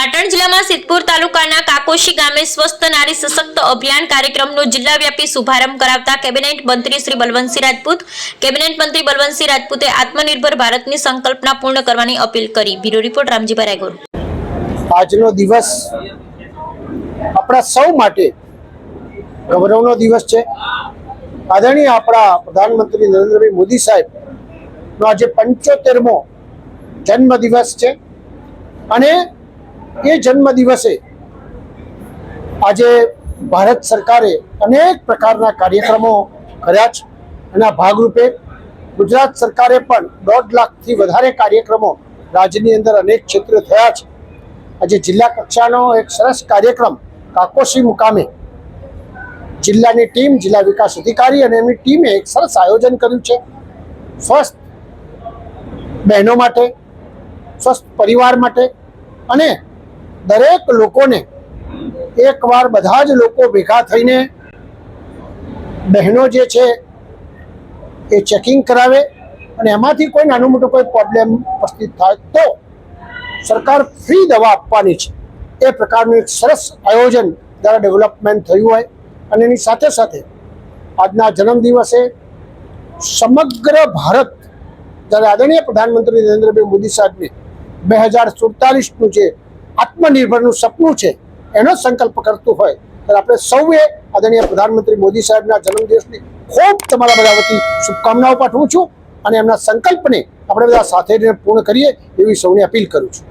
પાટણ જિલ્લામાં સિદ્ધપુર તાલુકાના કાકોશી ગામે સ્વસ્થ નારી સશક્ત અભિયાન કાર્યક્રમનો જિલ્લાવ્યાપી શુભારંભ કરાવતા કેબિનેટ મંત્રી શ્રી બલવંતસિંહ રાજપૂત, કેબિનેટ મંત્રી બલવંતસિંહ રાજપૂતે આત્મનિર્ભર ભારતની સંકલ્પના પૂર્ણ કરવાની અપીલ કરી. Bureau report, Ramjibhai Raygor. આજનો દિવસ આપણા સૌ માટે ગૌરવનો દિવસ છે. આદરણીય આપણા પ્રધાનમંત્રી નરેન્દ્રભાઈ મોદી સાહેબનો આજે પંચોતેરમો જન્મ દિવસ છે. અને એ જન્મ દિવસે આજે ભારત સરકારે અનેક પ્રકારના કાર્યક્રમો કર્યા છે. એના ભાગરૂપે ગુજરાત સરકારે પણ દોઢ લાખથી વધારે કાર્યક્રમો રાજ્યની અંદર અનેક ક્ષેત્રે થયા છે. આજે જિલ્લા કક્ષાનો એક સરસ કાર્યક્રમ કાકોશી મુકામે જિલ્લાની ટીમ, જિલ્લા વિકાસ અધિકારી અને એમની ટીમે એક સરસ આયોજન કર્યું છે. સ્વસ્થ બહેનો માટે, સ્વસ્થ પરિવાર માટે અને દરેક લોકોને એકવાર બધા જ લોકો ભેગા થઈને બહેનો જે છે એ ચેકિંગ કરાવે અને એમાંથી કોઈ નાનું મોટું કોઈ પ્રોબ્લેમ ઉપસ્થિત થાય તો સરકાર ફ્રી દવા આપવાની છે. એ પ્રકારનું એક સરસ આયોજન દ્વારા ડેવલપમેન્ટ થયું હોય અને એની સાથે સાથે આજના જન્મદિવસે સમગ્ર ભારત જ્યારે આદરણીય પ્રધાનમંત્રી નરેન્દ્રભાઈ મોદી સાહેબને બે હજાર સુડતાલીસનું જે આત્મનિર્ભરનું સપનું છે, એનો સંકલ્પ કરતું હોય. ત્યારે આપણે સૌએ આદરણીય પ્રધાનમંત્રી મોદી સાહેબના જન્મદિવસની ખૂબ તમારા બધા વતી શુભકામનાઓ પાઠવું છું અને એમના સંકલ્પને આપણે બધા સાથે પૂર્ણ કરીએ એવી સૌને અપીલ કરું છું.